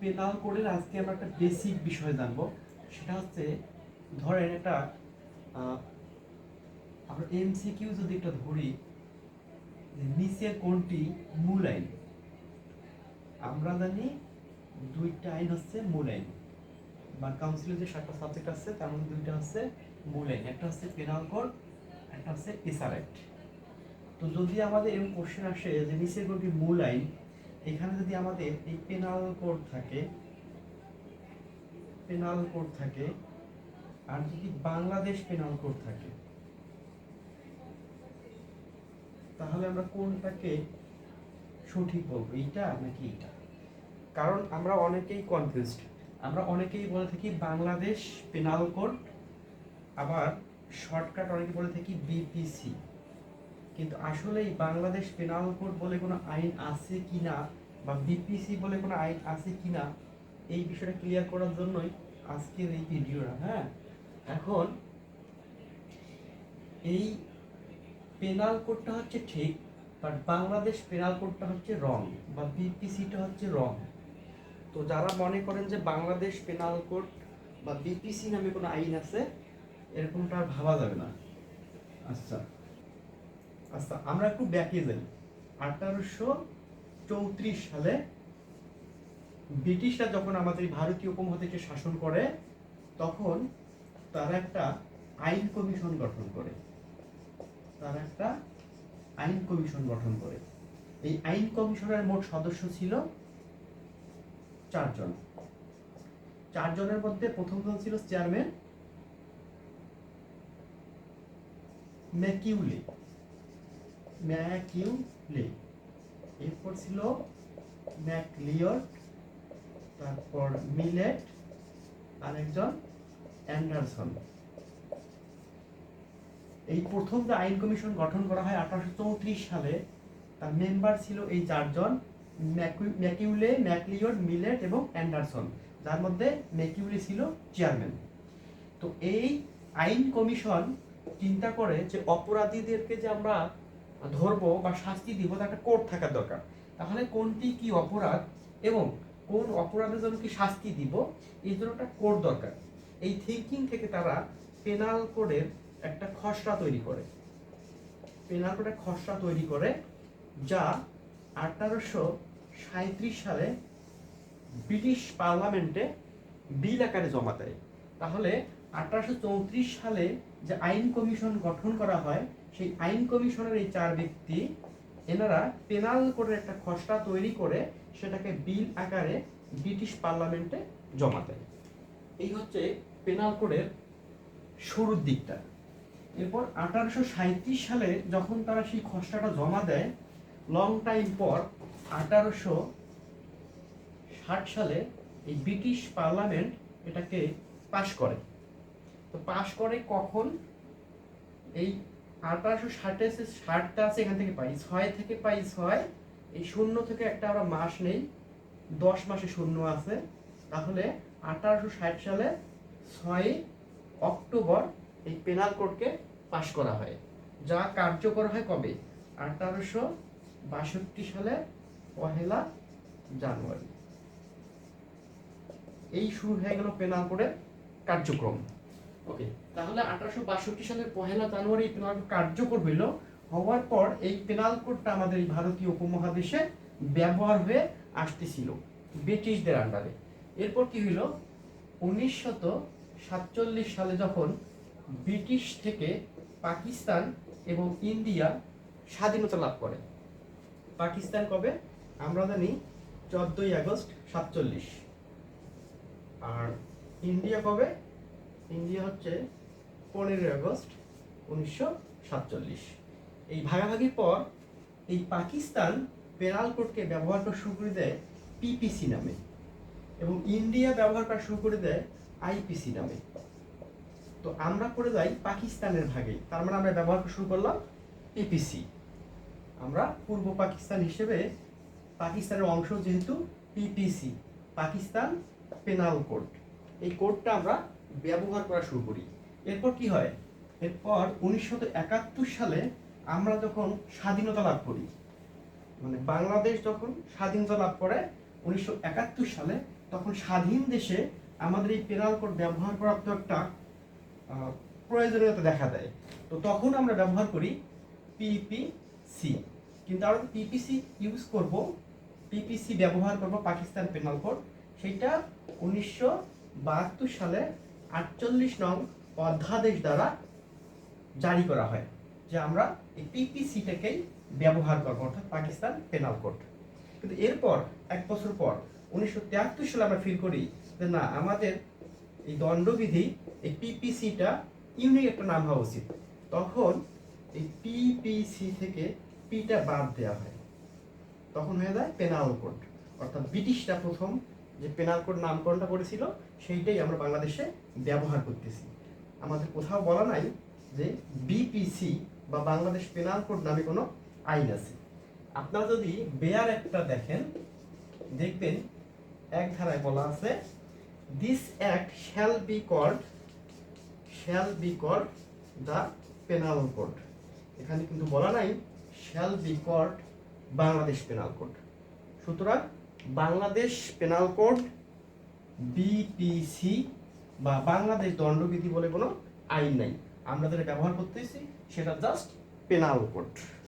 Penal কোডের আজকে আমরা একটা বেসিক বিষয় জানব। সেটা হচ্ছে, ধরেন একটা আমরা এমসিকিউ যদি একটা ধরি নিচে কোনটি? মূল আইন। আমরা জানি দুইটা আইন হচ্ছে মূল আইন। বা কাউন্সিলের যে সাতটা সাবজেক্ট আছে, তার মধ্যে দুইটা হচ্ছে মূল আইন। একটা হচ্ছে পেনাল কোড একটা হচ্ছে এসআর অ্যাক্ট তো যদি আমাদের এরকম কোশ্চেন আসে যে নিচের কোনটি মূল আইন এখানে যদি আমাদের এই পেনাল কোড থাকে পেনাল কোড থাকে, আর যদি বাংলাদেশ পেনাল কোড থাকে, তাহলে আমরা কোনটাকে সঠিক বলব, এইটা নাকি এইটা? কারণ আমরা অনেকেই কনফিউজড আমরা অনেকেই বলে থাকি বাংলাদেশ পেনাল কোড আবার শর্টকাট অনেকে বলে থাকি বিপিসি কিন্তু আসলে বাংলাদেশ পেনাল কোড বলে কোনো আইন আছে কিনা বা বিপিসি বলে কোনো আইন আছে কিনা, এই বিষয়টা ক্লিয়ার করার জন্যই আজকের এই ভিডিওটা হ্যাঁ? এখন, এই পেনাল কোডটা হচ্ছে ঠিক বাট বাংলাদেশ পেনাল কোডটা হচ্ছে রং বা বিপিসিটা হচ্ছে রং তো যারা মনে করেন যে বাংলাদেশ পেনাল কোড বা বিপিসি নামে কোনো আইন আছে, এরকমটা আর ভাবা যাবে না। আচ্ছা। আচ্ছা আমরা একটু ব্যাকে যাই। আঠারোশো চৌত্রিশ সালে ব্রিটিশরা যখন আমাদের ভারতীয় উপমহাদেশে শাসন করে, তখন তারা একটা আইন কমিশন গঠন করে। তারা একটা আইন কমিশন গঠন করে। এই আইন কমিশনের মোট সদস্য ছিল চারজন। চারজনের মধ্যে প্রথম জন ছিল চেয়ারম্যান ম্যাকিউলে। ম্যাকিউলে। এরপর ছিল ম্যাকলিয়ট তারপর মিলেট, আরেকজন অ্যান্ডারসন। এই প্রথম যে আইন কমিশন গঠন করা হয় আঠারোশো চৌত্রিশ সালে, তার মেম্বার ছিল এই চারজন ম্যাকিউলে ম্যাকলিয়ট মিলেট এবং অ্যান্ডারসন, যার মধ্যে ম্যাকিউলে ছিল চেয়ারম্যান। তো এই আইন কমিশন চিন্তা করে যে অপরাধীদেরকে যে আমরা ধরবো বা শাস্তি দিব তার একটা কোড থাকা দরকার। তাহলে কোনটি কি অপরাধ এবং কোন অপরাধের জন্য কি শাস্তি দিব, এই জন্য একটা কোড দরকার। এই থিঙ্কিং থেকে তারা পেনাল কোডের একটা খসড়া তৈরি করে। পেনাল কোডের খসড়া তৈরি করে যা আঠারোশো সাঁত্রিশ সালে ব্রিটিশ পার্লামেন্টে বিল আকারে জমা দেয়। তাহলে আঠারোশো চৌত্রিশ সালে যে আইন কমিশন গঠন করা হয়, সেই আইন কমিশনের এই চার ব্যক্তি, এনারা পেনাল কোডের একটা খসড়া তৈরি করে সেটাকে বিল আকারে ব্রিটিশ পার্লামেন্টে জমা দেয়। এই হচ্ছে পেনাল কোডের শুরুর দিকটা। এরপর আঠারোশো সালে যখন তারা সেই খসড়াটা জমা দেয় লং টাইম পর আঠারোশো ষাট সালে এই ব্রিটিশ পার্লামেন্ট এটাকে পাশ করে। তো পাশ করে কখন? এই আঠারোশো ষাটে ষাটটা আছে এখান থেকে পাই, ছয় থেকে পাই ছয়, এই শূন্য থেকে একটা আমরা মাস নেই, দশ মাসে শূন্য আছে। তাহলে আঠারোশো ষাট সালে ছয় অক্টোবর এই পেনাল কোডকে পাশ করা হয়। যা কার্যকর হয় কবে? আঠারোশো বাষট্টি সালে পহেলা জানুয়ারি। এই শুরু হয়ে গেল পেনাল কোডের কার্যক্রম। ওকে, তাহলে আঠারোশো বাষট্টি সালের পহেলা জানুয়ারি এই পেনাল কার্যকর হইল। হওয়ার পর এই পেনাল কোডটা আমাদের ভারতীয় উপমহাদেশে ব্যবহার হয়ে আসতেছিল, ব্রিটিশদের আন্ডারে এরপর কি হইল? সাতচল্লিশ সালে যখন ব্রিটিশ থেকে পাকিস্তান এবং ইন্ডিয়া স্বাধীনতা লাভ করে। পাকিস্তান কবে? আমরা জানি চোদ্দই আগস্ট সাতচল্লিশ। আর ইন্ডিয়া কবে? ইন্ডিয়া হচ্ছে পনেরোই আগস্ট উনিশশো সাতচল্লিশ। এই ভাগাভাগির পর এই পাকিস্তান পেনাল কোডকে ব্যবহার করা শুরু করে দেয় পিপিসি নামে এবং ইন্ডিয়া ব্যবহার করা শুরু করে দেয় আইপিসি নামে। তো আমরা করে যাই পাকিস্তানের ভাগে। তার মানে আমরা ব্যবহার করা শুরু করলাম পিপিসি আমরা পূর্ব পাকিস্তান হিসেবে পাকিস্তানের অংশ যেহেতু পিপিসি পাকিস্তান পেনাল কোড এই কোডটা আমরা ব্যবহার করা শুরু করি। এরপর কি হয়? এরপর উনিশশো একাত্তর সালে আমরা যখন স্বাধীনতা লাভ করি মানে বাংলাদেশ যখন স্বাধীনতা লাভ করে উনিশশো একাত্তর সালে, তখন স্বাধীন দেশে আমাদের এই পেনাল কোড ব্যবহার করার তো একটা প্রয়োজনীয়তা দেখা দেয়। তো তখন আমরা ব্যবহার করি পিপিসি কিন্তু আমরা পিপিসি ইউজ করব পিপিসি ব্যবহার করব পাকিস্তান পেনাল কোড সেইটা উনিশশো সালে আটচল্লিশ নং অধ্যাদেশ দ্বারা জারি করা হয়, যে আমরা এই পিপিসিটাকেই ব্যবহার করব, অর্থাৎ পাকিস্তান পেনাল কোড কিন্তু এরপর, এক বছর পর, উনিশশো তিয়াত্তর সালে আমরা ফিল করি যে না, আমাদের এই দণ্ডবিধি, এই পিপিসিটা ইউনিক একটা নাম হওয়া উচিত। তখন এই পিপিসি থেকে পিটা বাদ দেওয়া হয়। তখন হয়ে যায় পেনাল কোড অর্থাৎ ব্রিটিশরা প্রথম যে পেনাল কোড নামকরণটা করেছিল, সেইটাই আমরা বাংলাদেশে ব্যবহার করতেছি। আমাদের কোথাও বলা নাই যে বিপিসি বা বাংলাদেশ পেনাল কোড নামে কোনো আইন আছে। আপনারা যদি বেয়ার একটা দেখেন, দেখবেন এক ধারায় বলা আছে this act shall be called shall be called the penal code এখানে কিন্তু বলা নাই shall be called Bangladesh penal code সুতরাং বাংলাদেশ পেনাল কোড বিপিসি বা বাংলাদেশ দণ্ডবিধি বলে কোনো আইন নাই। আমরা যেটা ব্যবহার করতেছি, সেটা জাস্ট পেনাল কোড